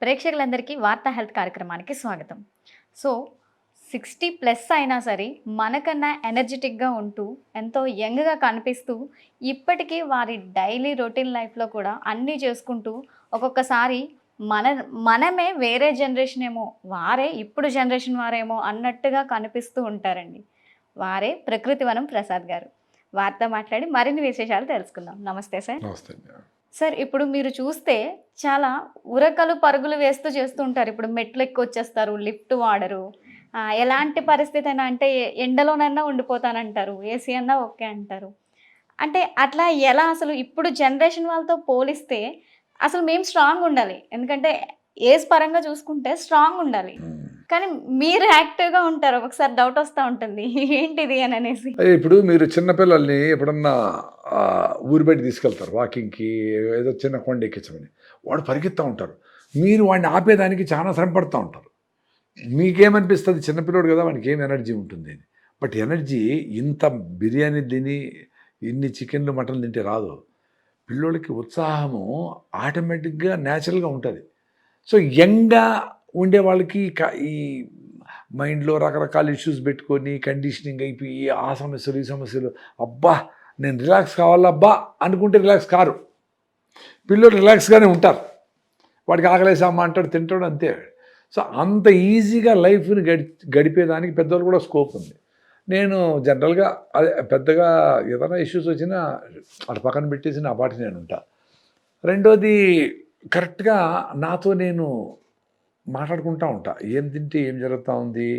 ప్రేక్షకులందరికీ వార్తా హెల్త్ కార్యక్రమానికి స్వాగతం. సో సిక్స్టీ ప్లస్ అయినా సరే మనకన్నా ఎనర్జెటిక్గా ఉంటూ ఎంతో యంగ్గా కనిపిస్తూ ఇప్పటికీ వారి డైలీ రొటీన్ లైఫ్లో కూడా అన్నీ చేసుకుంటూ ఒక్కొక్కసారి మన మనమే వేరే జనరేషన్ ఏమో వారే ఇప్పుడు జనరేషన్ వారేమో అన్నట్టుగా కనిపిస్తూ ఉంటారండి. వారే ప్రకృతి వనం ప్రసాద్ గారు. వారితో మాట్లాడి మరిన్ని విశేషాలు తెలుసుకుందాం. నమస్తే సార్. నమస్తే సార్ ఇప్పుడు మీరు చూస్తే చాలా ఉరకలు పరుగులు వేస్తూ చేస్తూ ఉంటారు. ఇప్పుడు మెట్లు ఎక్కువ వచ్చేస్తారు లిఫ్ట్ వాడరు. ఎలాంటి పరిస్థితి అయినా అంటే ఎండలోనైనా ఉండిపోతానంటారు ఏసీ అన్నా ఓకే అంటారు. అంటే అట్లా ఎలా అసలు ఇప్పుడు జనరేషన్ వాళ్ళతో పోలిస్తే అసలు మేము స్ట్రాంగ్ ఉండాలి. ఎందుకంటే ఏజ్ పరంగా చూసుకుంటే స్ట్రాంగ్ ఉండాలి. కానీ మీరు యాక్టివ్గా ఉంటారు. ఒకసారి డౌట్ వస్తూ ఉంటుంది. ఏంటిది అని అనేసి. ఇప్పుడు మీరు చిన్నపిల్లల్ని ఎప్పుడన్నా ఊరి బయట తీసుకెళ్తారు. వాకింగ్కి ఏదో చిన్న కొండ ఎక్కించమని. వాడు పరిగెత్తా ఉంటారు. మీరు వాడిని ఆపేదానికి చాలా శ్రమ పడుతూ ఉంటారు. మీకేమనిపిస్తుంది? చిన్నపిల్లడు కదా వానికి ఏం ఎనర్జీ ఉంటుంది అని. బట్ ఎనర్జీ ఇంత బిర్యానీ తిని ఇన్ని చికెన్లు మటన్ తింటే రాదు. పిల్లోళ్ళకి ఉత్సాహము ఆటోమేటిక్గా న్యాచురల్గా ఉంటుంది. సో యంగ్గా ఉండే వాళ్ళకి ఈ మైండ్లో రకరకాల ఇష్యూస్ పెట్టుకొని కండిషనింగ్ అయిపోయి ఆ సమస్యలు ఈ సమస్యలు అబ్బా నేను రిలాక్స్ కావాలా అబ్బా అనుకుంటే రిలాక్స్ కారు. పిల్లలు రిలాక్స్గానే ఉంటారు. వాడికి ఆకలేసామా అంటాడు తింటాడు అంతే. సో అంత ఈజీగా లైఫ్ని గడి గడిపేదానికి పెద్దవాళ్ళు కూడా స్కోప్ ఉంది. నేను జనరల్గా అదే పెద్దగా ఏదైనా ఇష్యూస్ వచ్చినా అటు పక్కన పెట్టేసి నా పాటి నేను ఉంటా. రెండోది కరెక్ట్గా నాతో నేను మాట్లాడుకుంటా ఉంటా. ఏం తింటే ఏం జరుగుతూ ఉంది?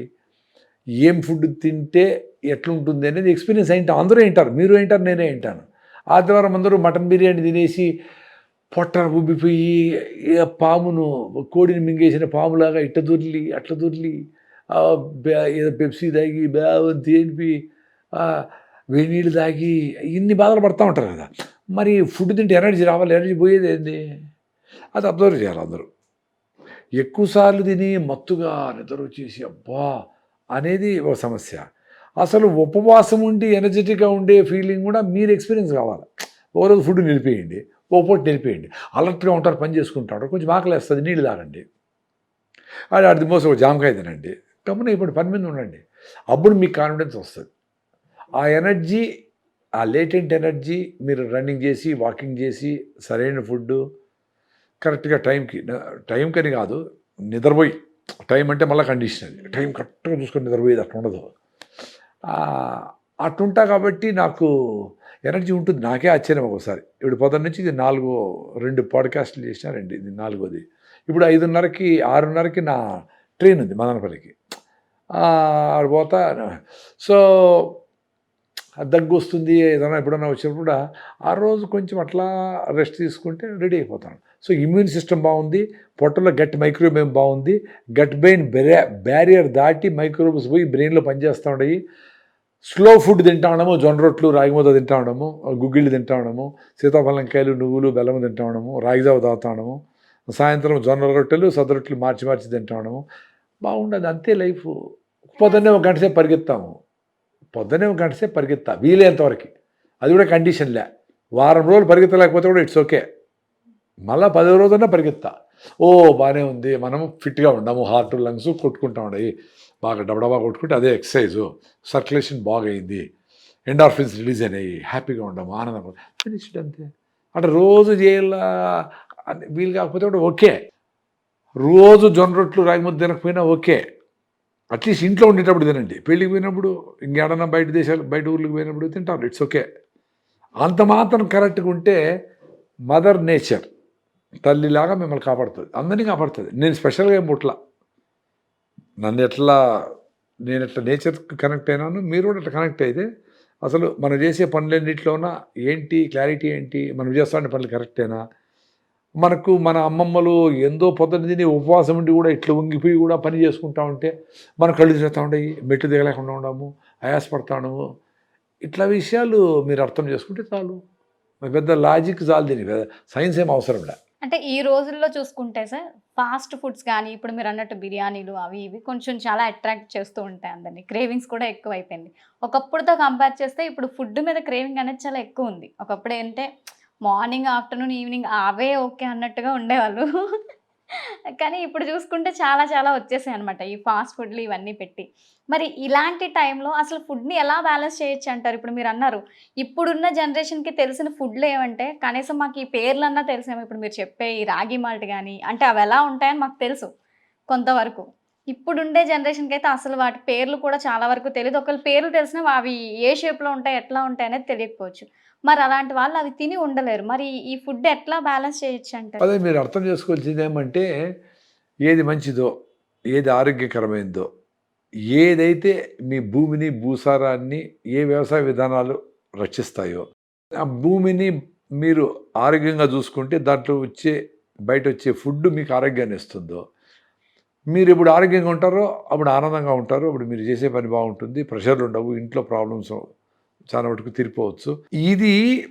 ఏం ఫుడ్ తింటే ఎట్లుంటుంది అనేది ఎక్స్పీరియన్స్ అయింటాం అందరూ వింటారు. మీరు వింటారు నేనే వింటాను. ఆదివారం అందరూ మటన్ బిర్యానీ తినేసి పొట్ట ఉబ్బిపోయి పామును కోడిని మింగేసిన పాములాగా ఇట్ట దొర్లి అట్ల దొర్లి ఏదో పెప్సీ తాగి బేవం తేనిపి ఆ, వేడి నీళ్ళు తాగి ఇన్ని బాధలు పడుతూ ఉంటారు కదా. మరి ఫుడ్ తింటే ఎనర్జీ రావాలి. ఎనర్జీ పోయేది ఏంది? అది అబ్జర్వ్ చేయాలి అందరూ. ఎక్కువసార్లు తిని మత్తుగా నిద్ర వచ్చేసి అబ్బా! అనేది ఒక సమస్య. అసలు ఉపవాసం ఉండి ఎనర్జెటిక్గా ఉండే ఫీలింగ్ కూడా మీరు ఎక్స్పీరియన్స్ కావాలి. ఒకరోజు రోజు ఫుడ్ నిలిపేయండి ఓ పూట నిలిపేయండి. అలర్ట్గా ఉంటారు పని చేసుకుంటాడు కొంచెం ఆకలి వేస్తుంది నీళ్ళు తాగండి. అది అది మోసం ఒక జామకాయ తినండి. గమ్మున ఇప్పుడు పని మీద ఉండండి. అప్పుడు మీకు కాన్ఫిడెన్స్ వస్తుంది. ఆ ఎనర్జీ ఆ లేటెంట్ ఎనర్జీ మీరు రన్నింగ్ చేసి వాకింగ్ చేసి సరైన ఫుడ్ కరెక్ట్గా టైంకి టైంకి అని కాదు నిద్రపోయి టైం అంటే మళ్ళీ కండిషన్ అది. టైం కరెక్ట్గా చూసుకొని నిద్రపోయేది అట్లా ఉండదు. అట్టుంటా కాబట్టి నాకు ఎనర్జీ ఉంటుంది. నాకే ఆశ్చర్యం ఒకసారి ఇప్పుడు పొద్దున్న నుంచి ఇది నాలుగో రెండు పాడ్కాస్ట్లు చేసిన రెండు ఇది నాలుగోది. ఇప్పుడు ఐదున్నరకి ఆరున్నరకి నా ట్రైన్ ఉంది మదనపల్లికి. ఆ, పోతా సో దగ్గు వస్తుంది ఏదైనా ఎప్పుడైనా వచ్చినప్పుడు కూడా ఆ రోజు కొంచెం అట్లా రెస్ట్ తీసుకుంటే రెడీ అయిపోతాను సో ఇమ్యూన్ సిస్టమ్ బాగుంది పొట్టలో గట్ మైక్రోబేమ్ బాగుంది గట్ బ్రెయిన్ బ్యారియర్ దాటి మైక్రోబ్స్ పోయి బ్రెయిన్లో పనిచేస్తూ ఉండయి. స్లో ఫుడ్ తింటా ఉండము జొన్న రొట్లు రాగి ముద్ద తింటా ఉండము గుగ్గిళ్ళు తింటా ఉండము సీతాఫలంకాయలు నువ్వులు బెల్లము తింటా ఉండము రాగిజావ తాగుతా ఉండము సాయంత్రం జొన్న రొట్టెలు సద్ద రొట్టెలు మార్చి మార్చి తింటా ఉండము బాగుండదు అంతే లైఫ్. పొద్దున్నే ఒక గంట సేపు పరిగెత్తాము. పొద్దునే ఒక పరిగెత్తా వీలైనంతవరకు అది కూడా కండిషన్లే వారం రోజులు పరిగెత్తలేకపోతే కూడా ఇట్స్ ఓకే మళ్ళీ పది రోజులన్నా పరిగెత్తా. ఓ బాగానే ఉంది. మనము ఫిట్గా ఉండము. హార్ట్ లంగ్స్ కొట్టుకుంటా ఉన్నాయి బాగా డబడబా కొట్టుకుంటే అదే ఎక్సర్సైజు. సర్క్యులేషన్ బాగైంది. ఎండార్ఫిన్స్ రిలీజ్ అయినాయి. హ్యాపీగా ఉండము. ఆనందంగా ఫినిష్డ్ అంతే. అంటే రోజు చేయాల అని వీలు కాకపోతే కూడా ఓకే రోజు జొన్న రొట్లు రాగి ముద్ద తినకపోయినా ఓకే అట్లీస్ట్ ఇంట్లో ఉండేటప్పుడు తినండి. పెళ్ళికి పోయినప్పుడు ఇంకేడన్నా బయట దేశాలు బయట ఊర్లకు పోయినప్పుడు తింటారు. ఇట్స్ ఓకే అంత మాత్రం కరెక్ట్గా ఉంటే మదర్ నేచర్ తల్లిలాగా మిమ్మల్ని కాపాడుతుంది. అందరినీ కాపాడుతుంది. నేను స్పెషల్గా ఏం పుట్ల నన్ను ఎట్లా నేను ఎట్లా నేచర్కి కనెక్ట్ అయినాను మీరు కూడా అట్లా కనెక్ట్ అయితే అసలు మనం చేసే పనులన్నింటిలోన ఏంటి క్లారిటీ ఏంటి మనం చేస్తున్న పనులు కరెక్టేనా మనకు మన అమ్మమ్మలు ఎంతో పొద్దున్న తిని ఉపవాసం ఉండి కూడా ఇట్లా ఉంగిపోయి కూడా పని చేసుకుంటా ఉంటే మన కళ్ళు చేస్తూ ఉంటాయి మెట్టు దిగలేకుండా ఉండము ఆయాసపడతాము. ఇట్లా విషయాలు మీరు అర్థం చేసుకుంటే చాలు. పెద్ద లాజిక్ చాలు దీని సైన్స్ ఏం అవసరం లే. అంటే ఈ రోజుల్లో చూసుకుంటే సార్ ఫాస్ట్ ఫుడ్స్ కానీ ఇప్పుడు మీరు అన్నట్టు బిర్యానీలు అవి ఇవి కొంచెం చాలా అట్రాక్ట్ చేస్తూ ఉంటాయి అందరినీ. క్రేవింగ్స్ కూడా ఎక్కువ అయిపోయింది ఒకప్పుడుతో కంపేర్ చేస్తే ఇప్పుడు ఫుడ్ మీద క్రేవింగ్ అనేది చాలా ఎక్కువ ఉంది. ఒకప్పుడు ఏంటంటే మార్నింగ్ ఆఫ్టర్నూన్ ఈవినింగ్ అవే ఓకే అన్నట్టుగా ఉండేవాళ్ళు. కానీ ఇప్పుడు చూసుకుంటే చాలా చాలా వచ్చేసాయి అనమాట ఈ ఫాస్ట్ ఫుడ్లు ఇవన్నీ పెట్టి. మరి ఇలాంటి టైంలో అసలు ఫుడ్ని ఎలా బ్యాలెన్స్ చేయొచ్చు అంటారు? ఇప్పుడు మీరు అన్నారు ఇప్పుడున్న జనరేషన్కి తెలిసిన ఫుడ్లు ఏమంటే కనీసం మాకు ఈ పేర్లన్నా తెలిసేమో ఇప్పుడు మీరు చెప్పే ఈ రాగి మాల్ట్ కానీ అంటే అవి ఎలా ఉంటాయని మాకు తెలుసు కొంతవరకు. ఇప్పుడుండే జనరేషన్కి అయితే అసలు వాటి పేర్లు కూడా చాలా వరకు తెలియదు ఒకవేళ పేర్లు తెలిసినా అవి ఏ షేప్లో ఉంటాయి ఎట్లా ఉంటాయి అనేది తెలియకపోవచ్చు. మరి అలాంటి వాళ్ళు అవి తిని ఉండలేరు. మరి ఈ ఫుడ్ ఎట్లా బ్యాలెన్స్ చేయొచ్చు అంటే అదే మీరు అర్థం చేసుకోవాల్సింది ఏమంటే ఏది మంచిదో ఏది ఆరోగ్యకరమైందో ఏదైతే మీ భూమిని భూసారాన్ని ఏ వ్యవసాయ విధానాలు రక్షిస్తాయో ఆ భూమిని మీరు ఆరోగ్యంగా చూసుకుంటే దాంట్లో వచ్చే బయట వచ్చే ఫుడ్ మీకు ఆరోగ్యాన్ని ఇస్తుందో మీరు ఇప్పుడు ఆరోగ్యంగా ఉంటారో అప్పుడు ఆనందంగా ఉంటారు. అప్పుడు మీరు చేసే పని బాగుంటుంది. ప్రెషర్లు ఉండవు. ఇంట్లో ప్రాబ్లమ్స్ చాలా మటుకు తీరిపోవచ్చు. ఇది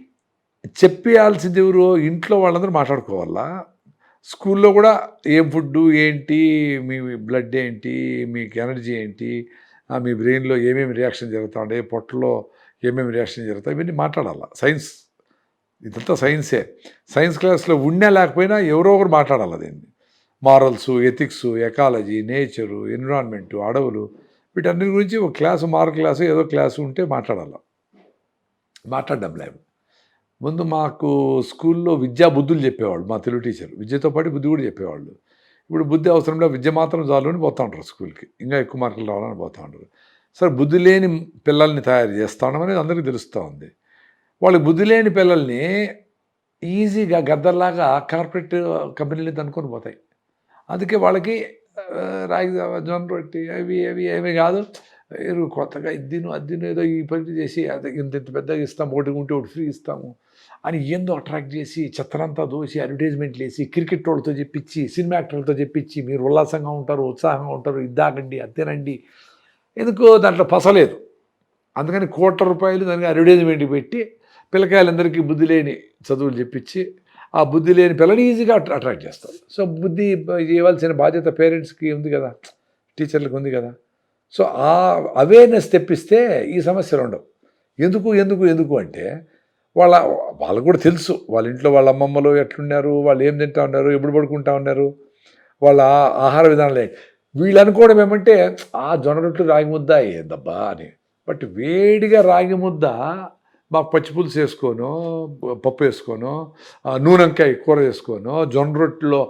చెప్పేయాల్సింది ఎవరు? ఇంట్లో వాళ్ళందరూ మాట్లాడుకోవాలా? స్కూల్లో కూడా ఏం ఫుడ్ ఏంటి? మీ బ్లడ్ ఏంటి? మీకు ఎనర్జీ ఏంటి? మీ బ్రెయిన్లో ఏమేమి రియాక్షన్ జరుగుతూ పొట్టలో ఏమేమి రియాక్షన్ జరుగుతాయి ఇవన్నీ మాట్లాడాలా? సైన్స్ ఇదంతా సైన్సే. సైన్స్ క్లాస్లో ఉన్నా లేకపోయినా ఎవరో ఒకరు మాట్లాడాలి దీన్ని? Morals ethics ecology nature environment అడవులు వీటన్నిటి గురించి ఒక క్లాసు మార్ క్లాసు ఏదో క్లాసు ఉంటే మాట్లాడాలి. మాట్లాడడం లేదు. ముందు మాకు స్కూల్లో విద్యా బుద్ధులు చెప్పేవాళ్ళు మా తెలుగు టీచర్. విద్యతో పాటు బుద్ధి కూడా చెప్పేవాళ్ళు. ఇప్పుడు బుద్ధి అవసరంలో విద్య మాత్రం చాలు అని పోతూ ఉంటారు స్కూల్కి. ఇంకా ఎక్కువ మార్కులు రావాలని పోతూ ఉంటారు. సరే బుద్ధి లేని పిల్లల్ని తయారు చేస్తా ఉన్నాం అనేది అందరికీ తెలుస్తూ ఉంది. వాళ్ళకి బుద్ధి లేని పిల్లల్ని ఈజీగా గద్దర్లాగా కార్పొరేట్ కంపెనీలు అనుకొని పోతాయి. అందుకే వాళ్ళకి రాగిదావ రాగి జొన్న రొట్టి అవి అవి ఏమి కాదు. మీరు కొత్తగా ఇద్దిను అద్దిను ఏదో ఈ పని చేసి ఇంత ఇంత పెద్దగా ఇస్తాము ఒకటి ఉంటే ఒకటి ఫ్రీ ఇస్తాము అని ఏందో అట్రాక్ట్ చేసి చెత్తనంతా దోసి అడ్వర్టైజ్మెంట్లు వేసి క్రికెట్ వాళ్ళతో చెప్పించి సినిమా యాక్టర్లతో చెప్పించి మీరు ఉల్లాసంగా ఉంటారు ఉత్సాహంగా ఉంటారు ఇద్దాకండి అత్తేనండి ఎందుకో దాంట్లో పసలేదు అందుకని కోట్ల రూపాయలు దానికి అడ్వర్టైజ్మెంట్ పెట్టి పిల్లకాయలందరికీ బుద్ధి లేని చదువులు చెప్పించి ఆ బుద్ధి లేని పిల్లని ఈజీగా అట్రాక్ట్ చేస్తారు సో బుద్ధి ఇవ్వాల్సిన బాధ్యత పేరెంట్స్కి ఉంది కదా టీచర్లకు ఉంది కదా. సో ఆ అవేర్నెస్ తెప్పిస్తే ఈ సమస్యలు ఉండవు. ఎందుకు ఎందుకు ఎందుకు అంటే వాళ్ళ వాళ్ళకు కూడా తెలుసు. వాళ్ళ ఇంట్లో వాళ్ళ అమ్మమ్మలు ఎట్లున్నారు వాళ్ళు ఏం తింటా ఉన్నారు ఎప్పుడు పడుకుంటా ఉన్నారు వాళ్ళ ఆహార విధానాలు వీళ్ళు అనుకోవడం ఏమంటే ఆ జొన్న రొట్టెలు రాగి ముద్ద ఏందబ్బా అని. బట్ వేడిగా రాగి ముద్ద మాకు పచ్చిపులుసు వేసుకోను పప్పు వేసుకోను నూనెంకాయ కూర వేసుకోను జొన్న రొట్టెలో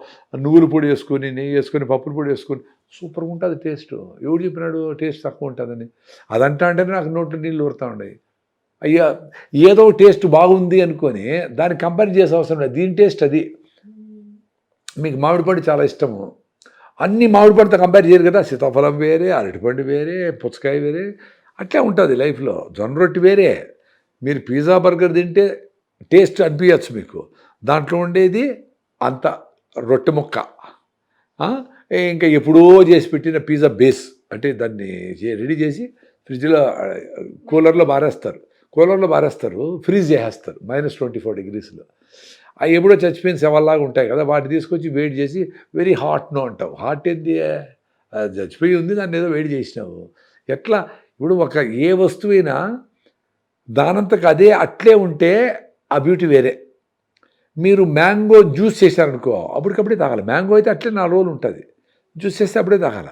నువ్వుల పొడి వేసుకొని నెయ్యి వేసుకొని పప్పుల పొడి వేసుకొని సూపర్గా ఉంటుంది టేస్ట్. ఎవడు చెప్పినాడు టేస్ట్ తక్కువ ఉంటుందని. అదంటా అంటేనే నాకు నోట్లో నీళ్ళు ఊరుతూ ఉండేవి అయ్యా ఏదో టేస్ట్ బాగుంది అనుకొని దాన్ని కంపేర్ చేసే అవసరం లేదు. దీని టేస్ట్ అది. మీకు మామిడిపండు చాలా ఇష్టము. అన్ని మామిడిపండుతో కంపేర్ చేయరు కదా. సీతాఫలం వేరే అరటిపండు వేరే పుచ్చకాయ వేరే అట్లే ఉంటుంది లైఫ్లో. జొన్న రొట్టి వేరే. మీరు పిజ్జా బర్గర్ తింటే టేస్ట్ అనిపించచ్చు మీకు. దాంట్లో ఉండేది అంత రొట్టె ముక్క. ఇంకా ఎప్పుడో చేసి పెట్టిన పిజ్జా బేస్. అంటే దాన్ని చే- రెడీ చేసి ఫ్రిడ్జ్లో కూలర్లో బారేస్తారు కూలర్లో బారేస్తారు ఫ్రీజ్ చేసేస్తారు. మైనస్ ట్వంటీ ఫోర్ డిగ్రీస్లో. అవి ఎప్పుడో చచ్చిపోయిన శవల్లాగా ఉంటాయి కదా వాటిని తీసుకొచ్చి వేడి చేసి వెరీ హాట్ను అంటావు. హాట్ ఏంది? చచ్చిపోయి ఉంది దాన్ని ఏదో వేడి చేసినావు. ఎట్లా? ఇప్పుడు ఒక ఏ వస్తువైనా దానంతకు అదే అట్లే ఉంటే ఆ బ్యూటీ వేరే. మీరు మ్యాంగో జ్యూస్ చేశారనుకో అప్పటికప్పుడే తాగాలి. మ్యాంగో అయితే అట్లే నాలుగు రోజులు ఉంటుంది. జ్యూస్ చేస్తే అప్పుడే తాగాల.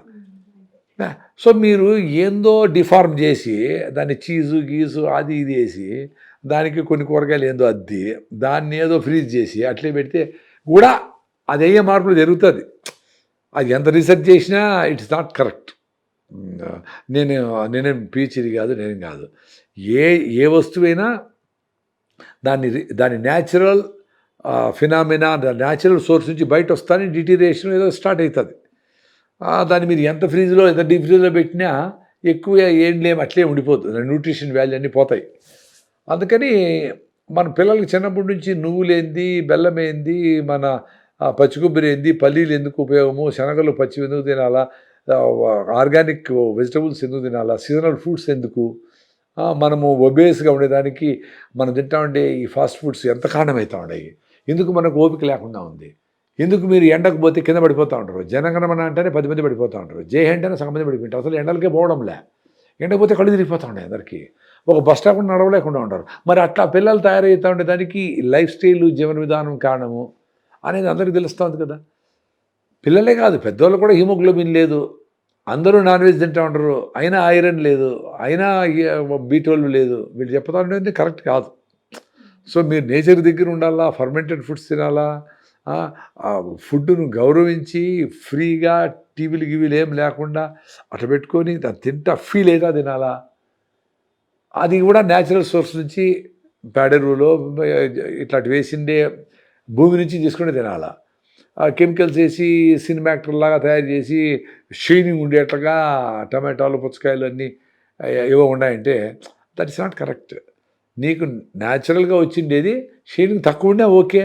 సో మీరు ఏందో డిఫార్మ్ చేసి దాన్ని చీజు గీజు అది ఇది వేసి దానికి కొన్ని కూరగాయలు ఏందో అద్ది దాన్ని ఏదో ఫ్రీజ్ చేసి అట్లే పెడితే కూడా అది అయ్యే మార్పులు జరుగుతుంది. అది ఎంత రీసెర్చ్ చేసినా ఇట్స్ నాట్ కరెక్ట్. నేను నేనేం పీచిది కాదు నేనేం కాదు. ఏ ఏ వస్తువైనా దాన్ని రి- దాని న్యాచురల్ ఫినామినా న్యాచురల్ సోర్స్ నుంచి బయట వస్తానే డిటీరియేషన్ ఏదో స్టార్ట్ అవుతుంది దాన్ని మీరు ఎంత ఫ్రీజ్లో ఎంత డీప్ ఫ్రీజ్లో పెట్టినా ఎక్కువ ఏం లేము అట్లే ఉండిపోతుంది. న్యూట్రిషన్ వాల్యూ అన్నీ పోతాయి. అందుకని మన పిల్లలకి చిన్నప్పటి నుంచి నువ్వులేంది బెల్లం ఏంది మన పచ్చికొబ్బరి పచ్చి కొబ్బరి ఏంది పల్లీలు ఎందుకు ఉపయోగము శనగలు పచ్చి ఎందుకు తినాలా ఆర్గానిక్ వెజిటబుల్స్ ఎందుకు తినాలా సీజనల్ ఫ్రూట్స్ ఎందుకు మనము ఒబేస్గా ఉండేదానికి మనం తింటామంటే ఉండే ఈ ఫాస్ట్ ఫుడ్స్ ఎంత కారణమవుతా ఉన్నాయి ఎందుకు మనకు ఓపిక లేకుండా ఉంది? ఎందుకు మీరు ఎండకు పోతే కింద పడిపోతూ ఉంటారు? జనగణమన అంటేనే పది మంది పడిపోతూ ఉంటారు. జే అంటేనే సగం మంది పడిపోయింటారు అసలు ఎండలకే పోవడంలే. ఎండకు పోతే కళ్ళు తిరిగిపోతూ ఉండే అందరికీ. ఒక బస్ స్టాప్ నడవలేకుండా ఉంటారు. మరి అట్లా పిల్లలు తయారవుతూ ఉండే దానికి లైఫ్ స్టైల్ జీవన విధానం కారణము అనేది అందరికీ తెలుస్తుంది కదా. పిల్లలే కాదు పెద్దవాళ్ళు కూడా హిమోగ్లోబిన్ లేదు. అందరూ నాన్ వెజ్ తింటూ ఉంటారు. అయినా ఐరన్ లేదు. అయినా బీ ట్వెల్వ్ లేదు. వీళ్ళు చెప్తా ఉండేది కరెక్ట్ కాదు. సో మీరు నేచర్ దగ్గర ఉండాలా? ఫర్మెంటెడ్ ఫుడ్స్ తినాలా? ఫుడ్ను గౌరవించి ఫ్రీగా టీవీలు గీవీలు ఏం లేకుండా అట్లా పెట్టుకొని దాన్ని తింటా ఫీల్ అయితే తినాలా? అది కూడా న్యాచురల్ సోర్స్ నుంచి పేడెరువులో ఇట్లాంటి వేసిండే భూమి నుంచి తీసుకుని తినాలా? కెమికల్స్ వేసి సినిమా యాక్టర్ లాగా తయారు చేసి షైనింగ్ ఉండేట్లుగా టమాటాలు పుచ్చకాయలు అన్నీ ఏవో ఉన్నాయంటే దట్ ఇస్ నాట్ కరెక్ట్ నీకు న్యాచురల్గా వచ్చిండేది షైనింగ్ తక్కువ ఉన్నా ఓకే.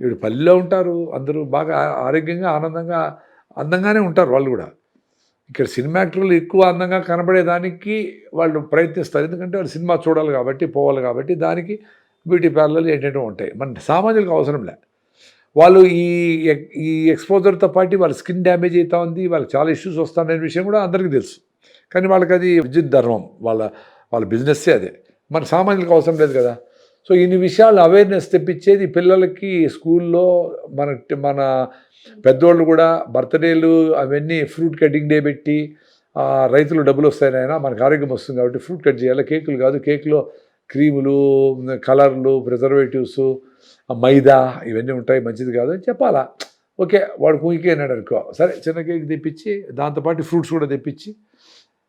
ఇప్పుడు పల్లెలో ఉంటారు అందరూ బాగా ఆరోగ్యంగా ఆనందంగా అందంగానే ఉంటారు వాళ్ళు కూడా. ఇక్కడ సినిమా యాక్టర్లు ఎక్కువ అందంగా కనబడేదానికి వాళ్ళు ప్రయత్నిస్తారు. ఎందుకంటే వాళ్ళు సినిమా చూడాలి కాబట్టి పోవాలి కాబట్టి దానికి బ్యూటీ పార్లర్లు ఏంటంటే ఉంటాయి. మన సామాన్యులకు అవసరం లే. వాళ్ళు ఈ ఎక్- ఈ ఎక్స్పోజర్తో పాటు వాళ్ళ స్కిన్ డ్యామేజ్ అవుతా ఉంది వాళ్ళకి చాలా ఇష్యూస్ వస్తాయనే విషయం కూడా అందరికీ తెలుసు. కానీ వాళ్ళకి అది విద్యుత్ ధర్మం వాళ్ళ వాళ్ళ బిజినెస్సే అదే. మన సామాన్యులకు అవసరం లేదు కదా. సో ఇన్ని విషయాలు అవేర్నెస్ తెప్పించేది పిల్లలకి స్కూల్లో మన మన పెద్దోళ్ళు కూడా బర్త్డేలు అవన్నీ ఫ్రూట్ కటింగ్ డే పెట్టి రైతులు డబ్బులు వస్తాయనైనా మనకు ఆరోగ్యం వస్తుంది కాబట్టి ఫ్రూట్ కట్ చేయాలి. కేకులు కాదు కేకులో క్రీములు కలర్లు ప్రిజర్వేటివ్స్ మైదా ఇవన్నీ ఉంటాయి మంచిది కాదు అని చెప్పాలా. ఓకే వాడు కూయికే అన్నాడు అనుకో. సరే చిన్న కేక్ తెప్పించి దాంతోపాటు ఫ్రూట్స్ కూడా తెప్పించి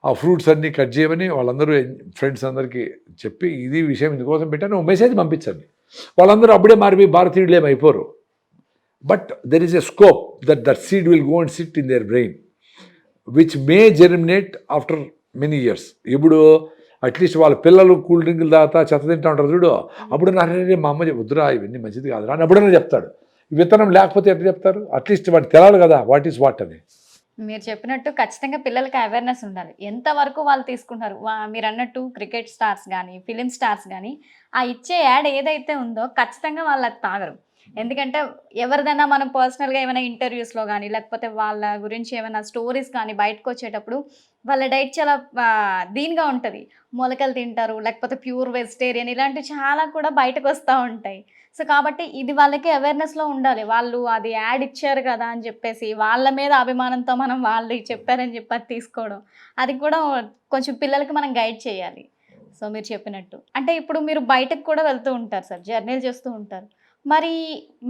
ఆ ఫ్రూట్స్ అన్నీ కట్ చేయమని వాళ్ళందరూ ఫ్రెండ్స్ అందరికీ చెప్పి ఇది విషయం ఇందుకోసం పెట్టాను ఒక మెసేజ్ పంపించండి. వాళ్ళందరూ అప్పుడే మారిపోయి భారతీయులు ఏమి అయిపోరు. But there is a scope that that seed will go and sit in their brain which may germinate after many years ఇప్పుడు అట్లీస్ట్ వాళ్ళ పిల్లలు కూల్ డ్రింకులు తాగుతా చెత్త తింటా ఉంటారు చూడు. అప్పుడు నా మా అమ్మ వద్దురా ఇవన్నీ మంచిది కాదురా అని అప్పుడైనా చెప్తాడు. విత్తనం లేకపోతే ఎట్లా చెప్తారు? అట్లీస్ట్ వాడు తెలాలి కదా వాట్ ఈస్ వాట్ అని. మీరు చెప్పినట్టు ఖచ్చితంగా పిల్లలకి అవేర్నెస్ ఉండాలి. ఎంతవరకు వాళ్ళు తీసుకుంటారు? మీరు అన్నట్టు క్రికెట్ స్టార్స్ కానీ ఫిలిం స్టార్స్ కానీ ఆ ఇచ్చే యాడ్ ఏదైతే ఉందో ఖచ్చితంగా వాళ్ళు అది తాగరు. Hmm. ఎందుకంటే ఎవరిదైనా మనం పర్సనల్గా ఏమైనా ఇంటర్వ్యూస్లో కానీ లేకపోతే వాళ్ళ గురించి ఏమైనా స్టోరీస్ కానీ బయటకు వచ్చేటప్పుడు వాళ్ళ డైట్ చాలా దీన్గా దీనిగా ఉంటుంది. మొలకలు తింటారు లేకపోతే ప్యూర్ వెజిటేరియన్ ఇలాంటివి చాలా కూడా బయటకు వస్తూ ఉంటాయి. సో కాబట్టి ఇది వాళ్ళకి అవేర్నెస్లో ఉండాలి. వాళ్ళు అది యాడ్ ఇచ్చారు కదా అని చెప్పేసి వాళ్ళ మీద అభిమానంతో మనం వాళ్ళు చెప్పారని చెప్పి అది తీసుకోవడం. అది కూడా కొంచెం పిల్లలకి మనం గైడ్ చేయాలి. సో మీరు చెప్పినట్టు. అంటే ఇప్పుడు మీరు బయటకు కూడా వెళ్తూ ఉంటారు సార్ జర్నీలు చేస్తూ ఉంటారు. మరి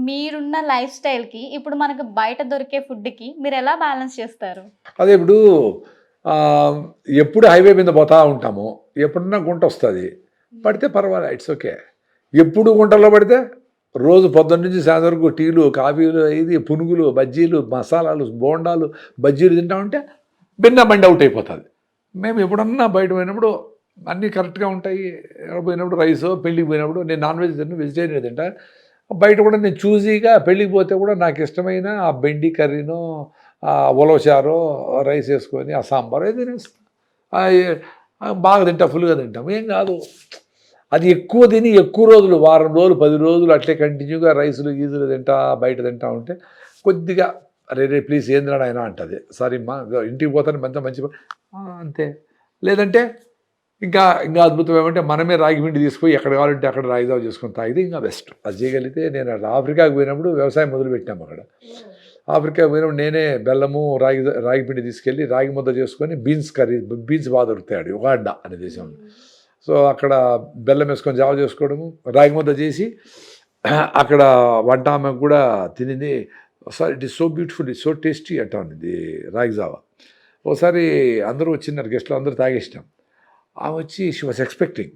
మీరున్న లైఫ్ స్టైల్కి ఇప్పుడు మనకు బయట దొరికే ఫుడ్కి మీరు ఎలా బ్యాలెన్స్ చేస్తారు? అదే ఇప్పుడు ఎప్పుడు హైవే మీద పోతా ఉంటాము ఎప్పుడన్నా గుంట వస్తుంది. పడితే పర్వాలేదు ఇట్స్ ఓకే. ఎప్పుడు గుంటల్లో పడితే రోజు పొద్దున్న నుంచి సాయంత్రం వరకు టీలు కాఫీలు ఇది పునుగులు బజ్జీలు మసాలాలు బోండాలు బజ్జీలు తింటా ఉంటే భిన్న బండి అవుట్ అయిపోతుంది. మేము ఎప్పుడన్నా బయట పోయినప్పుడు అన్నీ కరెక్ట్గా ఉంటాయి. పోయినప్పుడు రైస్ పెళ్ళికి పోయినప్పుడు నేను నాన్ వెజ్ తిన్నా వెజిటేరియన్ తింటా. బయట కూడా నేను చూజీగా పెళ్ళికి పోతే కూడా నాకు ఇష్టమైన ఆ బెండి కర్రీనో ఉలవచారో రైస్ వేసుకొని ఆ సాంబార్ ఏది బాగా తింటా ఫుల్గా తింటాం. ఏం కాదు. అది ఎక్కువ తిని ఎక్కువ రోజులు వారం రోజులు పది రోజులు అట్లే కంటిన్యూగా రైసులు గీజులు తింటా బయట తింటా ఉంటే కొద్దిగా అరే రే ప్లీజ్ ఏంద్రాడు ఆయన అంటది. సారీ మా ఇంటికి పోతాను మంచి మంచి అంతే. లేదంటే ఇంకా ఇంకా అద్భుతం ఏమంటే మనమే రాగి పిండి తీసుకుపోయి ఎక్కడ కావాలంటే అక్కడ రాగిదావ చేసుకొని తాగితే ఇంకా బెస్ట్ అది చేయగలిగితే నేను అక్కడ ఆఫ్రికాకి పోయినప్పుడు వ్యవసాయం మొదలు పెట్టాము అక్కడ. ఆఫ్రికాకి పోయినప్పుడు నేనే బెల్లము రాగి రాగి పిండి తీసుకెళ్ళి రాగి ముద్ద చేసుకొని బీన్స్ కర్రీ బీన్స్ బాగా దొరుకుతాయి ఉగాడ్డా అనే దేశంలో. సో అక్కడ బెల్లం వేసుకొని జావ చేసుకోవడము రాగి ముద్ద చేసి అక్కడ వంట ఆమె కూడా తినింది. ఒకసారి it is so beautiful it so tasty అంటాను ఇది రాగి జావ. ఒకసారి అందరూ వచ్చినారు గెస్ట్లు అందరూ తాగేసినాం. ఆమె వచ్చి she was expecting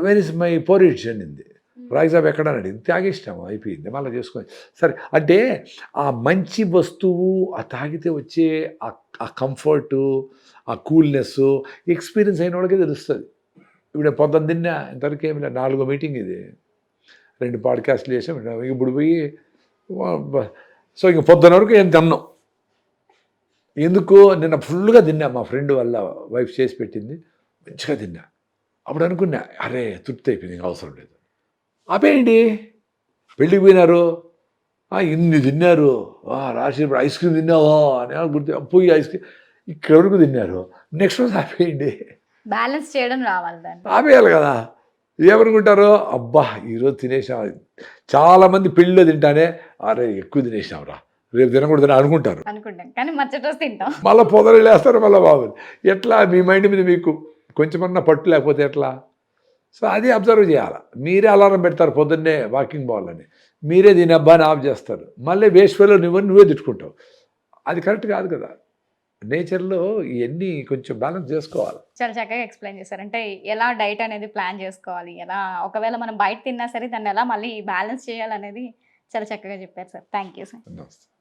where is my porridge అనింది. రాగి జావ ఎక్కడ అడిగింది. తాగేసినాము అయిపోయింది. మళ్ళీ చేసుకొని సరే అంటే ఆ మంచి వస్తువు ఆ తాగితే వచ్చే ఆ- ఆ కంఫర్టు ఆ కూల్నెస్ ఎక్స్పీరియన్స్ అయిన వాళ్ళకే తెలుస్తుంది. ఇప్పుడు పొద్దున్న తిన్నా ఇంతవరకు ఏమి లేదు. నాలుగో మీటింగ్ ఇది. రెండు పాడ్కాస్ట్లు చేసాం. ఇప్పుడు పోయి సో ఇంక పొద్దున వరకు ఏం తిన్నాం. ఎందుకు నిన్న ఫుల్గా తిన్నా మా ఫ్రెండ్ వాళ్ళ వైఫ్ చేసి పెట్టింది మంచిగా తిన్నా. అప్పుడు అనుకున్నా అరే తృప్తి అయిపోయింది ఇంకా అవసరం లేదు. ఆపేయండి. పెళ్ళికి పోయినారు. "ఆ, ఇన్ని తిన్నారు. "ఆ, రాశి ఇప్పుడు ఐస్ క్రీమ్ తిన్నావా అని గుర్తు పోయి ఐస్ క్రీమ్. ఇక్కడ వరకు తిన్నారు. నెక్స్ట్ రోజు ఆపేయండి. బ్యాలెన్స్ చేయడం రావాలి ఆపేయాలి కదా. ఏమనుకుంటారు అబ్బా ఈరోజు తినేసా చాలామంది పెళ్ళిలో తింటానే అరే ఎక్కువ తినేసావురా రేపు తినకూడదని అనుకుంటారు. అనుకుంటాం. కానీ మరుసటి రోజు తింటాం. మళ్ళీ పొదలు లేస్తారు మళ్ళీ బాగుంది ఎట్లా? మీ మైండ్ మీద మీకు కొంచెమన్నా పట్టు లేకపోతే ఎట్లా? సో అది అబ్జర్వ్ చేయాలి? మీరే అలారం పెడతారు పొద్దున్నే వాకింగ్ పోవాలని మీరే దీని అబ్బాని ఆఫ్ చేస్తారు. మళ్ళీ వేస్ట్ నువ్వు నువ్వే తిట్టుకుంటావు. అది కరెక్ట్ కాదు కదా. నేచర్లో ఇవన్నీ కొంచెం బ్యాలెన్స్ చేసుకోవాలి. చాలా చక్కగా ఎక్స్ప్లెయిన్ చేశారు. అంటే ఎలా డైట్ అనేది ప్లాన్ చేసుకోవాలి? ఎలా ఒకవేళ మనం బయట తిన్నా సరే దాన్ని ఎలా మళ్ళీ బ్యాలెన్స్ చేయాలనేది చాలా చక్కగా చెప్పారు సార్. Thank you sir. నమస్తే.